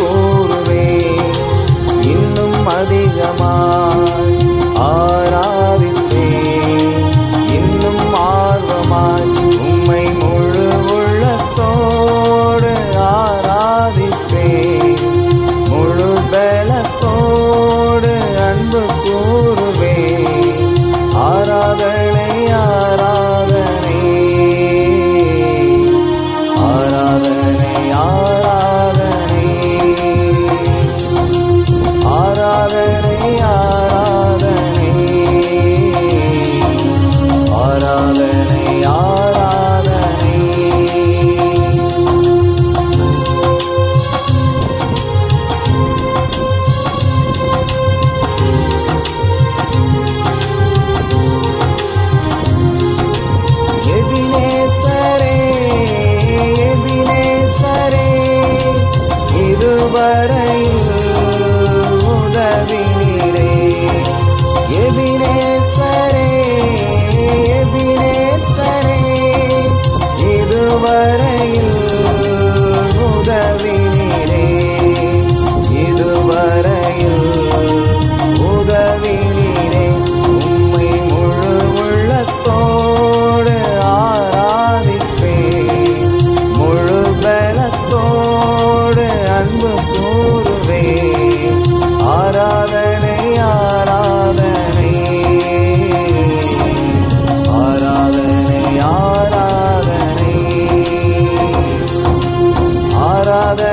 கூறுவே இன்னும் அதிகமாய் ஆராதித்தே இன்னும் ஆர்வமாய் உம்மை முழு உள்ளத்தோடு ஆராதித்தே முழு பலத்தோடு அன்பு கூ over போகாத